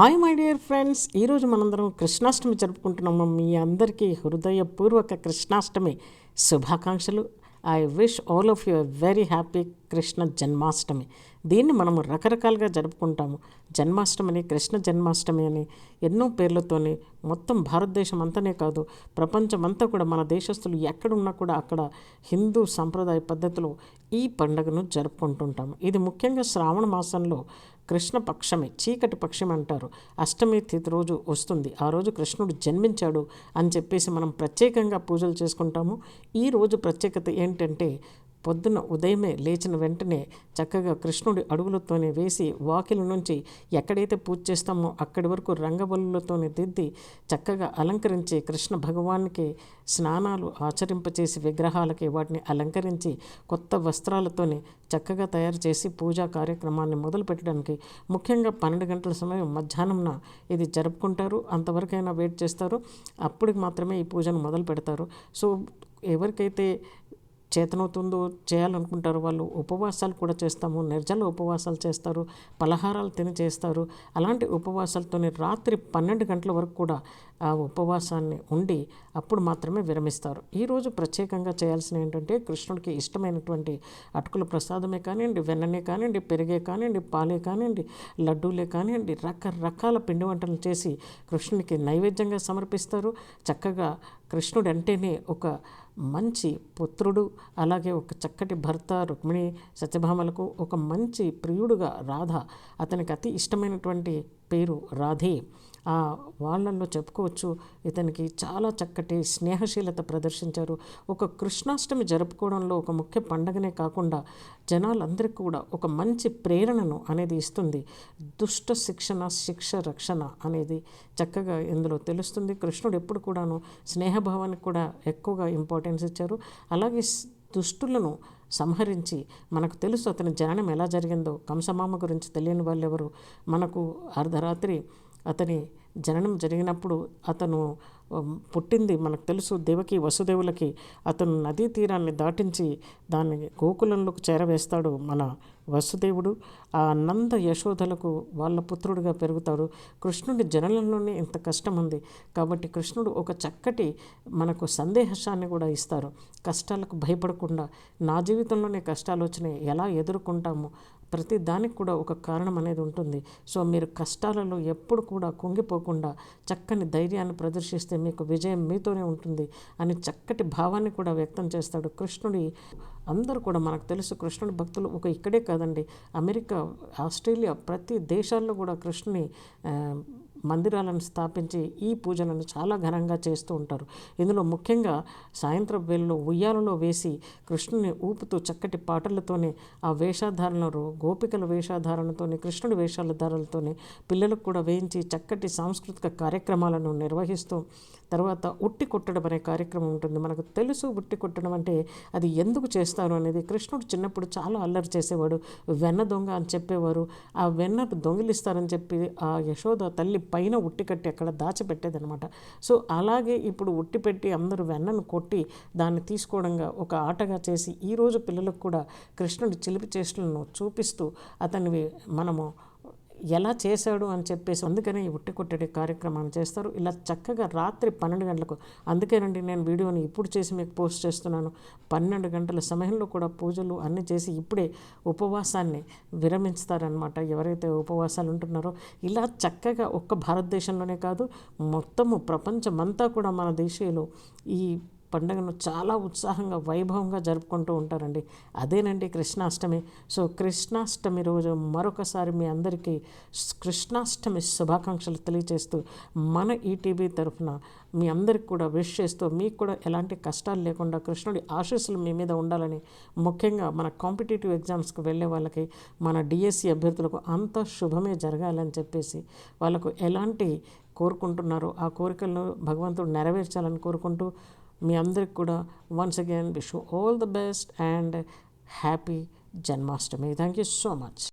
Hi my dear friends ఈరోజు మనందరం కృష్ణాష్టమి జరుపుకుంటున్నాము. మీ అందరికీ హృదయపూర్వక కృష్ణాష్టమి శుభాకాంక్షలు. I wish all of your very happy Krishna Janmashtami దీన్ని మనము రకరకాలుగా జరుపుకుంటాము. జన్మాష్టమిని కృష్ణ జన్మాష్టమి అని ఎన్నో పేర్లతోనే మొత్తం భారతదేశం అంతనే కాదు ప్రపంచమంతా కూడా మన దేశస్తులు ఎక్కడున్నా కూడా అక్కడ హిందూ సాంప్రదాయ పద్ధతిలో ఈ పండుగను జరుపుకుంటుంటాము. ఇది ముఖ్యంగా శ్రావణ మాసంలో కృష్ణపక్షమి చీకటి పక్షం అంటారు. అష్టమి తిథి రోజు వస్తుంది. ఆ రోజు కృష్ణుడు జన్మించాడు అని చెప్పేసి మనం ప్రత్యేకంగా పూజలు చేసుకుంటాము. ఈ రోజు ప్రత్యేకత ఏంటంటే పొద్దున ఉదయమే లేచిన వెంటనే చక్కగా కృష్ణుడి అడుగులతోనే వేసి వాకిలి నుంచి ఎక్కడైతే పూజ చేస్తామో అక్కడి వరకు రంగబల్లులతోనే దిద్ది చక్కగా అలంకరించి కృష్ణ భగవానికి స్నానాలు ఆచరింపచేసి విగ్రహాలకి వాటిని అలంకరించి కొత్త వస్త్రాలతోనే చక్కగా తయారు చేసి పూజా కార్యక్రమాన్ని మొదలు పెట్టడానికి ముఖ్యంగా పన్నెండు గంటల సమయం మధ్యాహ్నంన ఇది జరుపుకుంటారు. అంతవరకైనా వెయిట్ చేస్తారు. అప్పటికి మాత్రమే ఈ పూజను మొదలు పెడతారు సో ఎవరికైతే చేతనవుతుందో చేయాలనుకుంటారు వాళ్ళు ఉపవాసాలు కూడా చేస్తాము నిర్జల ఉపవాసాలు చేస్తారు పలహారాలు తిని చేస్తారు. అలాంటి ఉపవాసాలతోనే రాత్రి పన్నెండు గంటల వరకు కూడా ఆ ఉపవాసాన్ని ఉండి అప్పుడు మాత్రమే విరమిస్తారు. ఈరోజు ప్రత్యేకంగా చేయాల్సిన ఏంటంటే కృష్ణుడికి ఇష్టమైనటువంటి అటుకుల ప్రసాదమే కానివ్వండి వెన్ననే కానివ్వండి పెరిగే కానివ్వండి పాలే కానివ్వండి లడ్డూలే కానివ్వండి రకరకాల పిండి వంటలు చేసి కృష్ణునికి నైవేద్యంగా సమర్పిస్తారు. చక్కగా కృష్ణుడు అంటేనే ఒక మంచి పుత్రుడు అలాగే ఒక చక్కటి భర్త రుక్మిణి సత్యభామలకు ఒక మంచి ప్రియుడుగా రాధ అతనికి అతి ఇష్టమైనటువంటి పేరు రాధే. ఆ వాళ్ళల్లో చెప్పుకోవచ్చు. ఇతనికి చాలా చక్కటి స్నేహశీలత ప్రదర్శించారు. ఒక కృష్ణాష్టమి జరుపుకోవడంలో ఒక ముఖ్య పండగనే కాకుండా జనాలందరికీ కూడా ఒక మంచి ప్రేరణను అనేది ఇస్తుంది. దుష్ట శిక్షణ శిక్ష రక్షణ అనేది చక్కగా ఇందులో తెలుస్తుంది. కృష్ణుడు ఎప్పుడు కూడాను స్నేహభావానికి కూడా ఎక్కువగా ఇంపార్టెన్స్ ఇచ్చారు. అలాగే దుష్టులను సంహరించి మనకు తెలుసు అతని జననం ఎలా జరిగిందో. కంసమామ గురించి తెలియని వాళ్ళు ఎవరు మనకు అర్ధరాత్రి అతని జననం జరిగినప్పుడు అతను పుట్టింది మనకు తెలుసు దేవకి వసుదేవులకి. అతను నదీ తీరాన్ని దాటించి దాన్ని గోకులంలోకి చేరవేస్తాడు మన వసుదేవుడు ఆ నంద యశోధలకు వాళ్ళ పుత్రుడిగా పెరుగుతాడు. కృష్ణుడి జననంలోనే ఇంత కష్టం ఉంది కాబట్టి కృష్ణుడు ఒక చక్కటి మనకు సందేహశాన్ని కూడా ఇస్తారు. కష్టాలకు భయపడకుండా నా జీవితంలోనే కష్టాలు వచ్చినాయి ఎలా ఎదుర్కొంటాము? ప్రతి దానికి కూడా ఒక కారణం అనేది ఉంటుంది. సో మీరు కష్టాలలో ఎప్పుడు కూడా కుంగిపోకుండా చక్కని ధైర్యాన్ని ప్రదర్శిస్తే మీకు విజయం మీతోనే ఉంటుంది అని చక్కటి భావాన్ని కూడా వ్యక్తం చేస్తాడు కృష్ణుడి. అందరూ కూడా మనకు తెలుసు కృష్ణుడి భక్తులు ఒక ఇక్కడే కాదండి. అమెరికా ఆస్ట్రేలియా ప్రతి దేశాల్లో కూడా కృష్ణుని మందిరాలను స్థాపించి ఈ పూజలను చాలా ఘనంగా చేస్తూ ఉంటారు. ఇందులో ముఖ్యంగా సాయంత్రం వేళలో ఉయ్యాలలో వేసి కృష్ణుని ఊపుతూ చక్కటి పాటలతోనే ఆ వేషధారణలు గోపికల వేషాధారణతోనే కృష్ణుడి వేషాలధారలతోనే పిల్లలకు కూడా వేయించి చక్కటి సాంస్కృతిక కార్యక్రమాలను నిర్వహిస్తూ తర్వాత ఉట్టి కొట్టడం అనే కార్యక్రమం ఉంటుంది. మనకు తెలుసు ఉట్టి కొట్టడం అంటే అది ఎందుకు చేస్తారు అనేది కృష్ణుడు చిన్నప్పుడు చాలా అల్లరి చేసేవాడు. వెన్న దొంగ అని చెప్పేవారు. ఆ వెన్న దొంగిలిస్తారని చెప్పి ఆ యశోద తల్లి పైన ఉట్టి కట్టి అక్కడ దాచిపెట్టేదనమాట సో అలాగే ఇప్పుడు ఉట్టి పెట్టి అందరూ వెన్నను కొట్టి దాన్ని తీసుకోవడంగా ఒక ఆటగా చేసి ఈరోజు పిల్లలకు కూడా కృష్ణుడి చిలిపి చేష్టలను చూపిస్తూ అతనివి మనము ఎలా చేశాడు అని చెప్పేసి అందుకనే ఈ ఉట్టికొట్టడి కార్యక్రమాన్ని చేస్తారు. ఇలా చక్కగా రాత్రి పన్నెండు గంటలకు అందుకేనండి నేను వీడియోని ఇప్పుడు చేసి మీకు పోస్ట్ చేస్తున్నాను. పన్నెండు గంటల సమయంలో కూడా పూజలు అన్నీ చేసి ఇప్పుడే ఉపవాసాన్ని విరమిస్తారనమాట ఎవరైతే ఉపవాసాలు ఉంటున్నారో ఇలా చక్కగా ఒక్క భారతదేశంలోనే కాదు మొత్తము ప్రపంచమంతా కూడా మన దేశీయులు ఈ పండుగను చాలా ఉత్సాహంగా వైభవంగా జరుపుకుంటూ ఉంటారండి. అదేనండి కృష్ణాష్టమి. సో కృష్ణాష్టమి రోజు మరొకసారి మీ అందరికీ కృష్ణాష్టమి శుభాకాంక్షలు తెలియజేస్తూ మన ఈటీవీ తరఫున మీ అందరికి కూడా విష్ చేస్తూ మీకు కూడా ఎలాంటి కష్టాలు లేకుండా కృష్ణుడి ఆశీస్సులు మీ మీద ఉండాలని ముఖ్యంగా మన కాంపిటేటివ్ ఎగ్జామ్స్కి వెళ్ళే వాళ్ళకి మన డిఎస్సి అభ్యర్థులకు అంత శుభమే జరగాలని చెప్పేసి వాళ్ళకు ఎలాంటి కోరుకుంటున్నారో ఆ కోరికలను భగవంతుడు నెరవేర్చాలని కోరుకుంటూ మీ అందరికి కూడా once again wish all the best and happy Janmashtami thank you so much